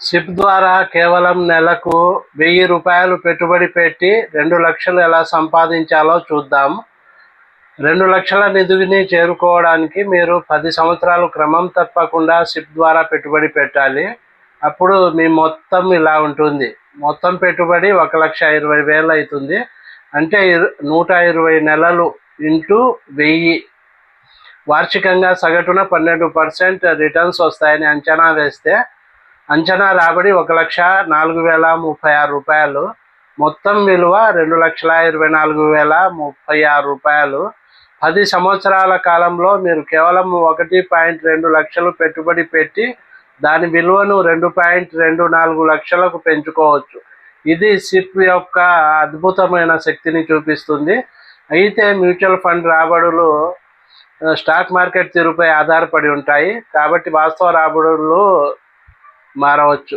SIP ద్వారా కేవలం నెలకు వెయ్యి రూపాయలు పెట్టుబడి పెట్టి రెండు లక్షలు ఎలా సంపాదించాలో చూద్దాం. రెండు లక్షల నిధిని చేరుకోవడానికి మీరు పది సంవత్సరాలు క్రమం తప్పకుండా సిప్ ద్వారా పెట్టుబడి పెట్టాలి. అప్పుడు మీ మొత్తం ఇలా ఉంటుంది. మొత్తం పెట్టుబడి ఒక లక్ష ఇరవై వేలు అవుతుంది. అంటే నూట ఇరవై నెలలు ఇంటూ వెయ్యి. వార్షికంగా సగటున పన్నెండు పర్సెంట్ రిటర్న్స్ వస్తాయని అంచనా వేస్తే అంచనా రాబడి ఒక లక్ష నాలుగు వేల ముప్పై ఆరు రూపాయలు. మొత్తం విలువ రెండు లక్షల ఇరవై నాలుగు వేల ముప్పై ఆరు రూపాయలు. పది సంవత్సరాల కాలంలో మీరు కేవలం ఒకటి పాయింట్ రెండు లక్షలు పెట్టుబడి పెట్టి దాని విలువను రెండు పాయింట్ రెండు నాలుగు లక్షలకు పెంచుకోవచ్చు. ఇది సిప్ యొక్క అద్భుతమైన శక్తిని చూపిస్తుంది. అయితే మ్యూచువల్ ఫండ్ రాబడులు స్టాక్ మార్కెట్ తీరుపై ఆధారపడి ఉంటాయి. కాబట్టి వాస్తవ రాబడులు maroto